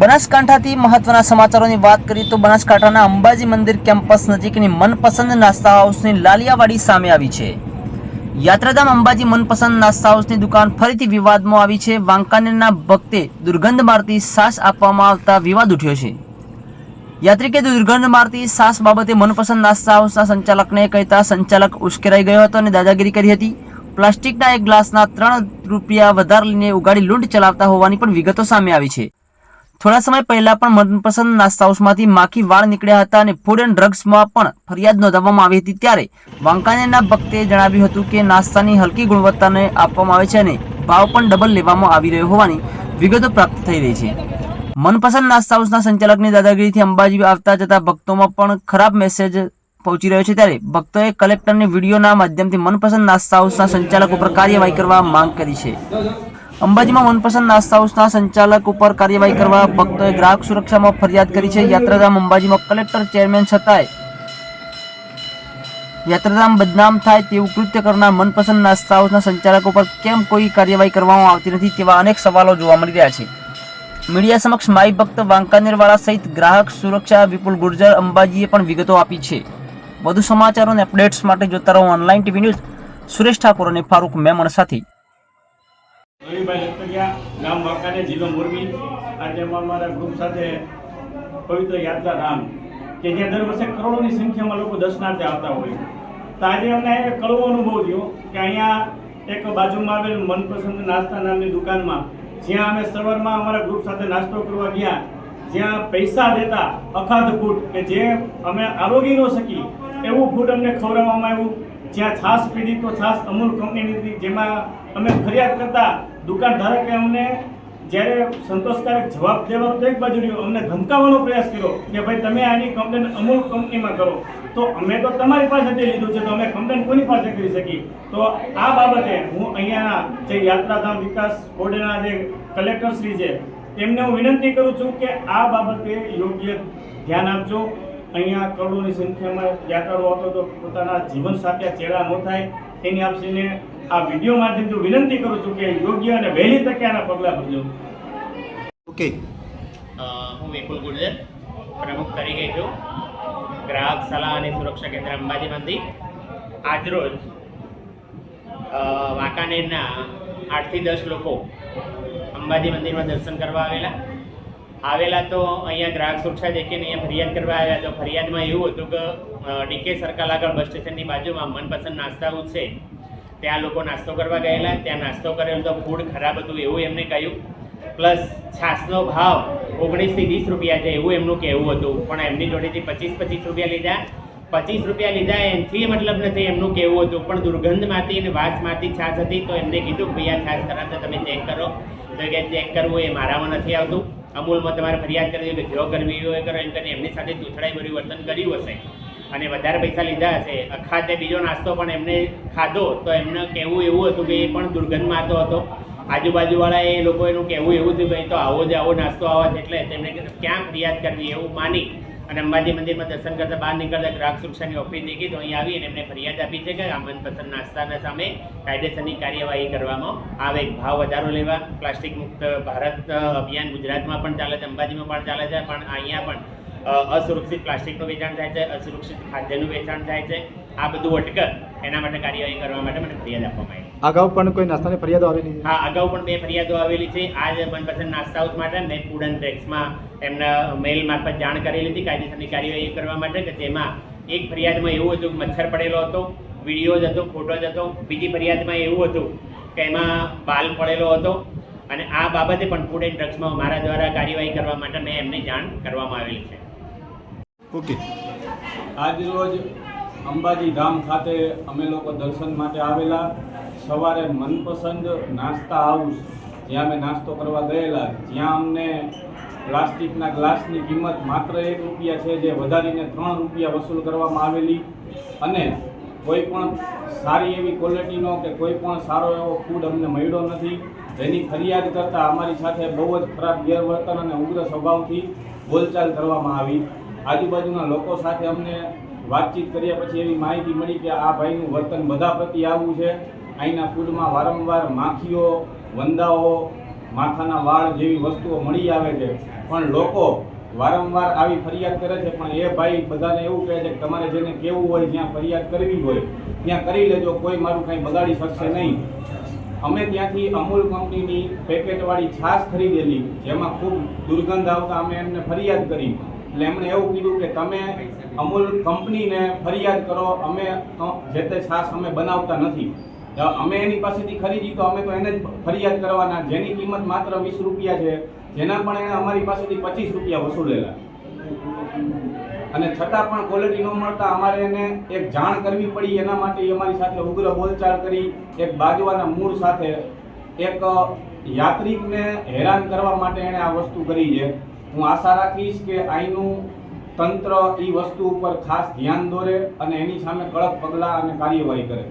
બનાસકાંઠાથી મહત્વના સમાચારોની વાત કરીએ તો બનાસકાંઠાના અંબાજી મંદિર કેમ્પસ નજીકની મનપસંદ નાસ્તા હાઉસની લાલિયાવાડી સામે આવી છે. યાત્રાધામ અંબાજી મનપસંદ નાસ્તા હાઉસની દુકાન ફરીથી વિવાદમાં આવી છે. વાંકાનેરના ભક્તે દુર્ગંધ મારતી સાસ આપવામાં આવતા વિવાદ ઉઠ્યો છે. યાત્રિકે દુર્ગંધ મારતી સાસ બાબતે મનપસંદ નાસ્તા હાઉસના સંચાલકને કહેતા સંચાલક ઉશ્કેરાઈ ગયો હતો અને દાદાગીરી કરી હતી. પ્લાસ્ટિકના એક ગ્લાસના ત્રણ રૂપિયા વધારે લઈને ઉગાડી લૂંટ ચલાવતા હોવાની પણ વિગતો સામે આવી છે. થોડા સમય પહેલા પણ મનપસંદ નાસ્તા હાઉસમાંથી માખી વાળ નીકળ્યા હતા અને ફૂડ એન્ડ ડ્રગ્સમાં પણ ફરિયાદ નોંધાવવામાં આવી હતી ત્યારે વાંકાનેરના ભક્તે જણાવ્યું હતું કે નાસ્તાની હલકી ગુણવત્તાને આપવામાં આવે છે અને ભાવ પણ ડબલ લેવામાં આવી રહ્યો હોવાની વિગતો પ્રાપ્ત થઈ રહી છે. મનપસંદ નાસ્તા હાઉસના સંચાલકની દાદાગીરીથી અંબાજી આવતા જતા ભક્તોમાં પણ ખરાબ મેસેજ પહોંચી રહ્યો છે ત્યારે ભક્તોએ કલેક્ટરને વિડીયોના માધ્યમથી મનપસંદ નાસ્તા હાઉસના સંચાલક ઉપર કાર્યવાહી કરવા માંગ કરી છે. અંબાજીમાં મનપસંદ નાસ્તા હાઉસના સંચાલક ઉપર કાર્યવાહી કરવા ભક્તોએ ગ્રાહક સુરક્ષામાં ફરિયાદ કરી છે. યાત્રાધામ અંબાજીમાં કલેક્ટર, ચેરમેન છતાંય યાત્રાધામ બદનામ થાય તેવું કૃત્ય કરનાર મનપસંદ નાસ્તા હાઉસના સંચાલકો પર કેમ કોઈ કાર્યવાહી કરવામાં આવતી નથી તેવા અનેક સવાલો જોવા મળી રહ્યા છે. મીડિયા સમક્ષ માઈ ભક્ત વાંકાનેરવાળા સહિત ગ્રાહક સુરક્ષા વિપુલ ગુર્જર અંબાજીએ પણ વિગતો આપી છે. વધુ સમાચારો અને અપડેટ્સ માટે જોતા રહો online TV news. Suresh Thakor અને ફારૂક મેમણ સાથે રવિભાઈ લખતરિયા ગામ વાંકાને જિલ્લો મોરબી. આજે અમારા ગ્રુપ સાથે પવિત્ર યાત્રા ધામ, કે જ્યાં દર વર્ષે કરોડોની સંખ્યામાં લોકો દર્શનાર્થે આવતા હોય તો આજે અમને કડવો અનુભવ થયો કે અહીંયા એક બાજુમાં આવેલ મનપસંદ નાસ્તા નામની દુકાનમાં, જ્યાં અમે સવારમાં અમારા ગ્રુપ સાથે નાસ્તો કરવા ગયા, જ્યાં પૈસા દેતા અખાધ ફૂડ કે જે અમે આરોગી ન શકી એવું ફૂડ અમને ખવડાવવામાં આવ્યું. જ્યાં છાશ પીધી તો છાશ અમૂલ કંપનીની જેમાં અમે ફરિયાદ કરતા દુકાન ધારકે અમને જ્યારે સંતોષકારક જવાબ દેવાનો તો એક બાજુ રહ્યો, અમને ધમકાવવાનો પ્રયાસ કર્યો કે ભાઈ તમે આની કમ્પ્લેન અમુક કંપનીમાં કરો. તો અમે તો તમારી પાસેથી લીધું છે, તો અમે કમ્પ્લેન કોની પાસે કરી શકીએ? તો આ બાબતે હું અહીંયાના જે યાત્રાધામ વિકાસ બોર્ડના જે કલેક્ટરશ્રી છે, તેમને હું વિનંતી કરું છું કે આ બાબતે યોગ્ય ધ્યાન આપજો. અહીંયા કરોડોની સંખ્યામાં યાત્રાળુ આવતો તો પોતાના જીવન સાથે ચેડા ન થાય. એની આપસીને આ વીડિયો માધ્યમથી વિનંતી કરું છું કે યોગ્ય અને વહેલી તકે આના પગલાં ભરજો. ઓકે. હું વિપુલ ગુર્જર પ્રમુખ તરીકે છું. ગ્રાહક સલાહ અને સુરક્ષા કેન્દ્ર અંબાજી મંદિર. આજરોજ અ, વાંકાનેરના આઠથી દસ લોકો અંબાજી મંદિરમાં દર્શન કરવા આવેલા. આવેલા તો અહીંયા ગ્રાહક સુરક્ષા દેખીને અહીંયા ફરિયાદ કરવા આવ્યા તો ફરિયાદમાં એવું હતું કે ડીકે સર્કલ આગળ બસ સ્ટેશનની બાજુમાં મનપસંદ નાસ્તાઓ છે. ત્યાં લોકો નાસ્તો કરવા ગયેલા, ત્યાં નાસ્તો કરેલો તો ફૂડ ખરાબ હતું એવું એમને કહ્યું. પ્લસ છાસનો ભાવ ઓગણીસથી વીસ રૂપિયા છે, એવું એમનું કહેવું હતું. પણ એમની જોડેથી પચીસ પચીસ રૂપિયા લીધા. પચીસ રૂપિયા લીધા, એનથી મતલબ નથી એમનું કહેવું હતું. પણ દુર્ગંધમાંથી અને વાસમાંથી છાશ હતી, તો એમને કીધું કે આ છાશ ખરાબ તમે ચેક કરો. તો કે ચેક કરવું, એ મારામાં નથી આવતું. અમૂલમાં તમારે ફરિયાદ હોય કે જો કરવી હોય કરો. એમ કરીને એમની સાથે ચૂંટણાઈ વર્તન કર્યું હશે. અને વધારે પૈસા લીધા હશે. અખાતે બીજો નાસ્તો પણ એમને ખાધો, તો એમને કહેવું એવું હતું કે એ પણ દુર્ગંધમાં આવતો હતો. આજુબાજુવાળા એ લોકો એનું કહેવું એવું હતું ભાઈ તો આવો જ આવો નાસ્તો આવો છે એટલે તેમણે ક્યાં ફરિયાદ કરવી એવું માની? અને અંબાજી મંદિરમાં દર્શન કરતા બહાર નીકળતા ગ્રાહક સુરક્ષાની ઓફિસ દેખી તો અહીં આવી અને એમને ફરિયાદ આપી છે કે આ મનપસંદ નાસ્તાના સામે કાયદેસરની કાર્યવાહી કરવામાં આવે. ભાવ વધારો લેવા, પ્લાસ્ટિક મુક્ત ભારત અભિયાન ગુજરાતમાં પણ ચાલે છે, અંબાજીમાં પણ ચાલે છે, પણ અહીંયા પણ અસુરક્ષિત પ્લાસ્ટિકનું વેચાણ થાય છે અસુરક્ષિત ખાદ્યનું વેચાણ થાય છે. આ બધું અટકે એના માટે કાર્યવાહી કરવા માટે મને ફરિયાદ આપવામાં આવી. અગાઉ પણ કોઈ નાસ્તાની ફરિયાદો આવેલી છે? હા અગાઉ પણ બે ફરિયાદો આવેલી છે. આ જ મનપસંદ નાસ્તા હાઉસ માટે મેં ફૂડ એન્ડ ડ્રગ્સમાં એમના મેલ મારફત જાણ કરેલી હતી કાયદેસરની કાર્યવાહી કરવા માટે કે જેમાં એક ફરિયાદમાં એવું હતું કે મચ્છર પડેલો હતો વીડિયો જ હતો ફોટો જ હતો. બીજી ફરિયાદમાં એવું હતું કે એમાં બાલ પડેલો હતો. અને આ બાબતે પણ ફૂડ એન્ડ ડ્રગ્સમાં મારા દ્વારા કાર્યવાહી કરવા માટે મેં એમને જાણ કરવામાં આવેલી છે. ઓકે. આજરોજ અંબાજી ધામ ખાતે અમે લોકો દર્શન માટે આવેલા. સવારે મનપસંદ નાસ્તા હાઉસ, જ્યાં અમે નાસ્તો કરવા ગયેલા. જ્યાં અમને પ્લાસ્ટિકના ગ્લાસની કિંમત માત્ર એક રૂપિયા છે, જે વધારીને ત્રણ રૂપિયા વસૂલ કરવામાં આવેલી. અને કોઈ પણ સારી એવી ક્વોલિટીનો કે કોઈ પણ સારો એવો ફૂડ અમને મળ્યો નથી. જેની ફરિયાદ કરતાં અમારી સાથે બહુ જ ખરાબ ગેરવર્તન અને ઉગ્ર સ્વભાવથી બોલચાલ કરવામાં આવી. આજુબાજુના લોકો સાથે અમને વાતચીત કર્યા પછી એવી માહિતી મળી કે આ ભાઈનું વર્તન બધા પ્રતિ આવું છે. અહીંના ફૂડમાં વારંવાર માખીઓ, વંદાઓ, માથાના વાળ જેવી વસ્તુઓ મળી આવે છે. પણ લોકો વારંવાર આવી ફરિયાદ કરે છે, પણ એ ભાઈ બધાને એવું કહે છે કે તમારે જેને કેવું હોય જ્યાં ફરિયાદ કરવી હોય. ત્યાં કરી લેજો, કોઈ મારું કાંઈ બગાડી શકશે નહીં. અમે ત્યાંથી અમૂલ કંપનીની પેકેટવાળી છાશ ખરીદેલી, જેમાં ખૂબ દુર્ગંધ આવતા અમે એમને ફરિયાદ કરી. એટલે એમણે એવું કીધું કે તમે અમૂલ કંપનીને ફરિયાદ કરો, અમે જે તે છાશ અમે બનાવતા નથી. અમે એની પાસેથી ખરીદી તો અમે તો એને જ ફરિયાદ કરવાના, જેની કિંમત માત્ર વીસ રૂપિયા છે, જેના પણ એણે અમારી પાસેથી પચીસ રૂપિયા વસૂલેલા. અને છતાં પણ ક્વોલિટી ન મળતા અમારે એને એક જાણ કરવી પડી, એના માટે અમારી સાથે ઉગ્ર બોલચાલ કરી, એક બાજવાના મૂળ સાથે એક યાત્રિકને હેરાન કરવા માટે એણે આ વસ્તુ કરી છે. હું આશા રાખીશ કે અહીંનું તંત્ર એ વસ્તુ ઉપર ખાસ ધ્યાન દોરે અને એની સામે કડક પગલાં અને કાર્યવાહી કરે.